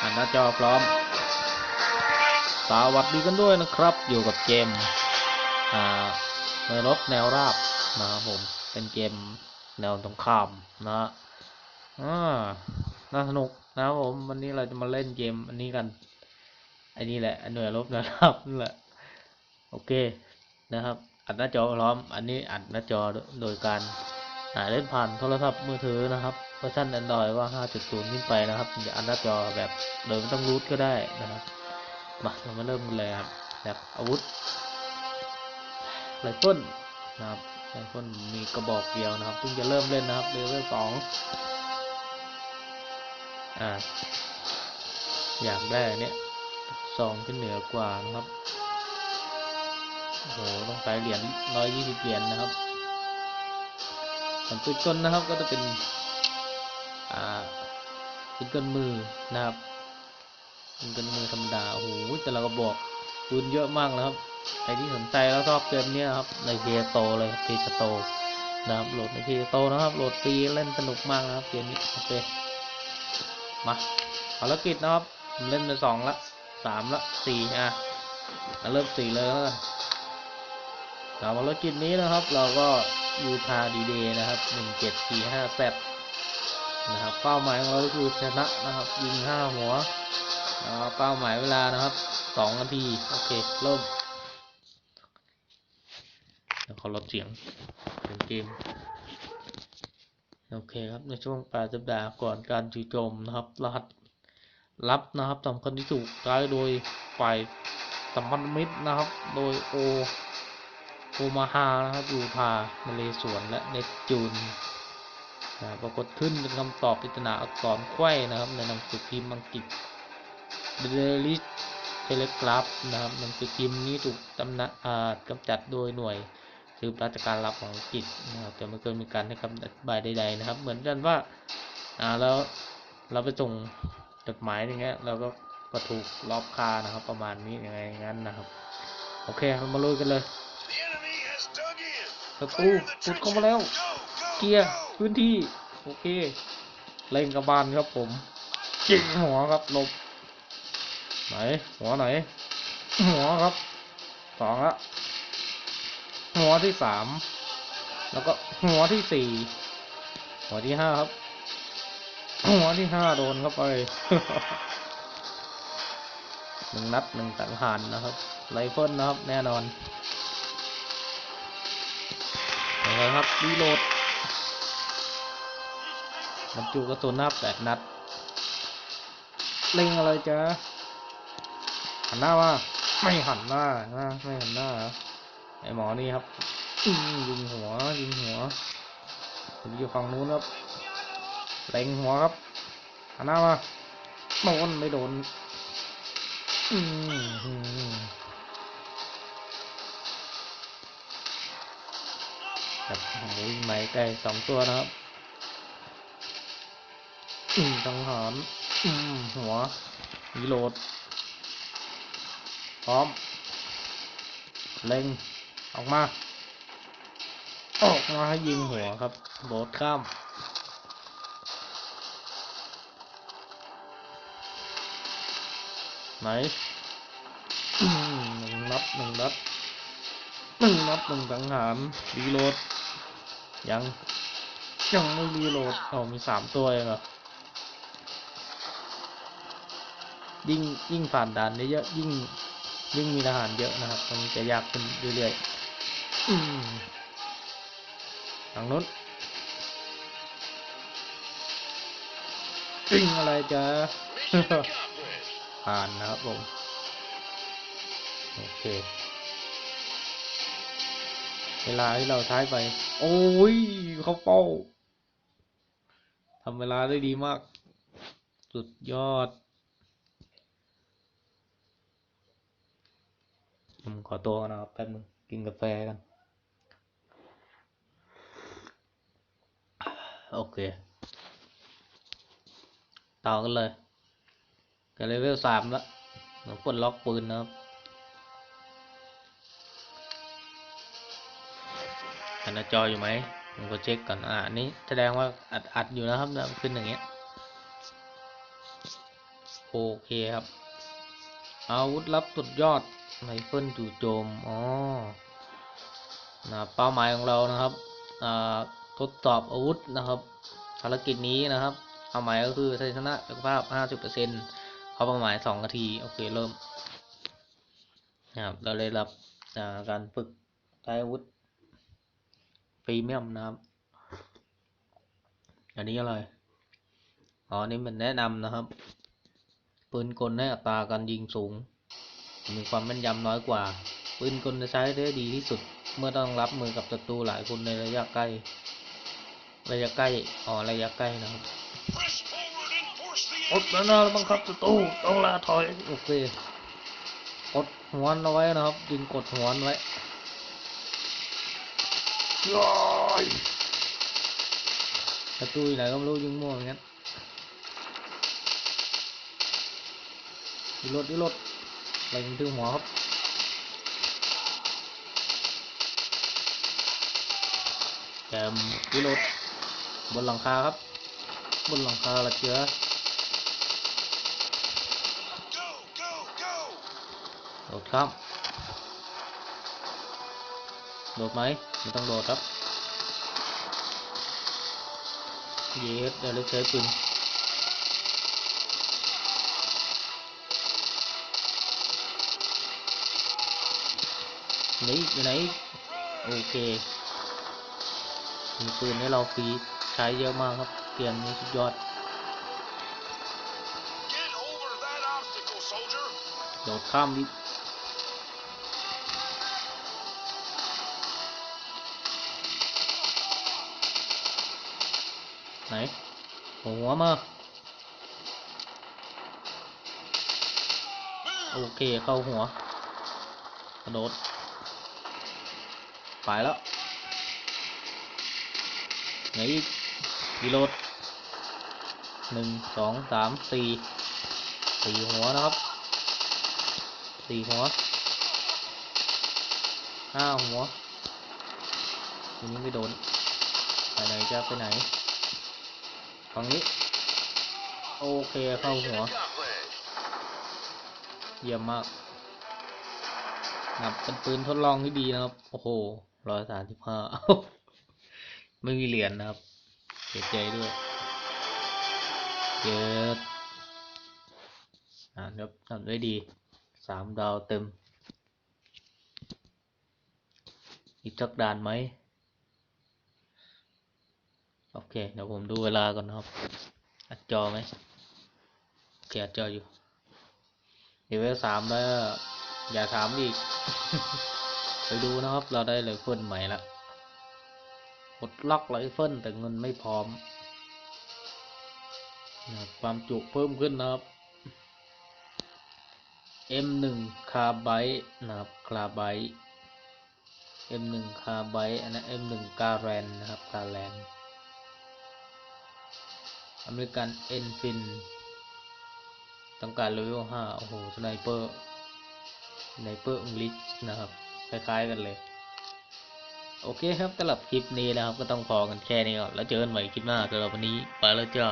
อันหน้าจอพร้อม สวัสดีกันด้วยนะครับ อยู่กับเกมอ่าในรถแนวราบนะครับผม เป็นเกมแนวตรงข้ามนะฮะอ่าน่าสนุกนะครับผม วันนี้เราจะมาเล่นเกมอันนี้กัน อันนี้แหละหน่วยรบแนวราบนั่นแหละ โอเคนะครับ อัดหน้าจอพร้อม อันนี้อัดหน้าจอโดยการเล่นผ่านโทรศัพท์มือถือนะครับ เวอร์ชัน Android ว่า 5.0 ขึ้นไปนะครับจะอัดหน้าจอแบบโดยไม่ต้องรูทก็ได้นะครับมาเรามาเริ่มกันเลยครับแบบอาวุธไรเฟิลนะครับไรเฟิลมีกระบอกเดียวนะครับเพิ่งจะเริ่มเล่นนะครับเลเวลสองอ่าอยากได้เนี้ยซองที่เหนือกว่านะครับโอ้โหต้องใช้เหรียญร้อยยี่สิบเหรียญนะครับส่วนปืนกลนะครับก็จะเป็น อ่าปืนกลมือนะครับปืนกลมือธรรมดาโอ้โหแต่ละกระบอกปืนเยอะมากนะครับใครที่สนใจแล้วชอบเกมนี้ยครับในเพจโตเลยเพจโตนะครับโหลดในเพจโตนะครับโหลดฟรีเล่นสนุกมากนะครับเกมนี้โอเคมาภารกิจนะครับผมเล่นไปสองละสามละสี่อะเริ่มสี่เลยแล้วกันสำหรับภารกิจนี้นะครับ เราก็ยูทาดีเดย์นะครับหนึ่งเจ็ดสี่ห้าแซด นะครับ เป้าหมายของเราคือชนะนะครับ ยิงห้าหัวนะครับเป้าหมายเวลานะครับสองนาที โอเค เริ่มเดี๋ยวขอลดเสียงเป็นเกม โอเคครับ ในช่วงปลายสัปดาห์ก่อนการจู่โจมนะครับ รหัสลับนะครับสำคัญที่สุดใช้โดยฝ่ายสัมพันธมิตรนะครับ โดยโอโอมาฮานะครับยูทามาเลสวนและเนจูน นะปรากฏขึ้นเป็นคำตอบปริศนาอักษรไขว้นะครับในหนังสือพิมพ์อังกฤษ The Daily Telegraph นะครับหนังสือพิมพ์นี้ถูกตำหนะอ่ากำจัดโดยหน่วยสืบราชการลับของอังกฤษนะครับแต่ไม่เคยมีการให้คำอธิบายใด ๆ นะครับ เหมือนกันว่าอ่าแล้วเราไปส่งจดหมายอย่างเงี้ยเราก็ก็ถูกล็อกคานะครับ ประมาณนี้ยังไงงั้นนะครับ โอเคเรามาลุยกันเลย The enemy has dug in. ศัตรู Clear the ปุด trenches. เข้ามาแล้ว Go, go, เกียร์ go. พื้นที่ โอเค เล่นกระบาลครับผมจิงหัวครับลบไหน หัวไหน หัวครับสองละหัวที่สามแล้วก็หัวที่สี่หัวที่ห้าครับ หัวที่ห้าโดนเข้าไปหนึ่งนัดหนึ่งสังหารนะครับไรเฟิลนะครับ แน่นอนเอาละครับรีโหลด บรรจุกระสุนนะครับแปดนัดเล็งอะไรจ๊ะหันหน้ามาไม่หันหน้านะไม่หันหน้าเหรอไอหมอนี่ครับยิงหัวยิงหัวผมอยู่ฝั่งนู้นครับเล็งหัวครับหันหน้ามาโดนไม่โดนอืมหืมครับโอ้โหวิ่งไหมไกลสองตัวนะครับ อืมต้งหอนอืมหัวรีโหลด พร้อม เล็ง ออกมา ออกมาให้ยิงหัวครับโดดข้ามไหนหนึ่งนัดหนึ่งนัดหนึ่งนัดหนึ่งสังหารรีโหลด ยัง ยังไม่รีโหลดอ๋อมีสามตัวเองเหรอ ยิ่งยิ่งผ่านด่านเยอะยิ่งยิ่งมีทหารเยอะนะครับมันจะยากขึ้นเรื่อยๆทางนู้นวิ่งอะไรจ๊ะผ่านนะครับผมโอเค เวลาที่เราใช้ไป โอ้ยเขาเป้าทำเวลาได้ดีมาก สุดยอด ผมขอตัวก่อนนะครับแป๊บนึงกินกาแฟกัน โอเค ต่อกันเลยกันเลเวลสามแล้วเราปลดล็อกปืนนะครับอันหน้าจออยู่ไหมผมก็เช็คก่อน อ่า นี้แสดงว่าอัดอัดอยู่นะครับนะขึ้นอย่างเงี้ย โอเคครับ อาวุธลับสุดยอด ไรเฟิลจู่โจม อ๋อนะเป้าหมายของเรานะครับอ่าทดสอบอาวุธนะครับ ภารกิจนี้นะครับเป้าหมายก็คือชัยชนะสุขภาพ 50%เขาเป้าหมาย 2 นาที โอเค เริ่มนะครับเราเลยรับอ่าการฝึกใช้อาวุธพรีเมียมนะครับ อันนี้อะไร อ๋อ นี่มันแนะนำนะครับ ปืนกลให้อัตราการยิงสูง มีความแม่นยำน้อยกว่า ปืนกลจะใช้ได้ดีที่สุด เมื่อต้องรับมือกับศัตรูหลายคนในระยะใกล้ ระยะใกล้ อ๋อ ระยะใกล้นะครับ Press forward and force the อด enemy. แล้วนะบังคับศัตรูต้องลาถอย โอเค กดหัวนเอาไว้นะครับยิงกดหัวนไว้ย้อยศัตรูอยู่ไหนก็ไม่รู้ยิงมั่วอย่างนั้นดีรถดีรถ อะไรยิงถึงหัวครับแกมดีรถบนหลังคาครับ บนหลังคาละเจือโดดครับ โดดไหมไม่ต้องโดดครับ เยสเดี๋ยวเราใช้ปืน ไหนอีกอยู่ไหนอีกโอเค มีปืนให้เราฟรีใช้เยอะมากครับ เกมนี้สุดยอด Get over that obstacle, soldier. โดดข้ามดิไหน หัวมา โอ Move. เค เข้าหัว กระโดด ไปแล้วไหนอีกรีโหลดหนึ่งสองสามสี่สี่หัวนะครับสี่หัวห้าหัวทีนี้ไม่โดนไปไหนจะไปไหนฝั่งนี้ โอเคเข้าหัว เยี่ยมมากนะครับเป็นปืนทดลองที่ดีนะครับ โอ้โห ร้อยสามสิบห้าไม่มีเหรียญนะครับ เสียใจด้วยเจ็ดอ่านครับทำได้ดีสามดาวเต็ม อีกสักด่านไหม โอเค เดี๋ยวผมดูเวลาก่อนนะครับ อัดจอไหมโอเคอัดจออยู่เลเวสามแล้ว อย่าถามอีก ไปดูนะครับ เราได้ไรเฟิลใหม่ละกดล็อกไรเฟิลแต่เงินไม่พร้อมนะความจุเพิ่มขึ้นนะครับ M1 คาไบต์นะครับคาไบต์ M1 คาไบต์อันนั้น M1 กาแรนนะครับกาแรนอเมริกันเอ็นฟินต้องการเลเวลห้าโอ้โห สไนเปอร์ สไนเปอร์อังกฤษนะครับ คล้ายๆกันเลย โอเคครับสำหรับคลิปนี้นะครับ ก็ต้องพอกันแค่นี้ก่อนแล้วเจอกันใหม่คลิปหน้าสำหรับวันนี้ไปแล้วจ้า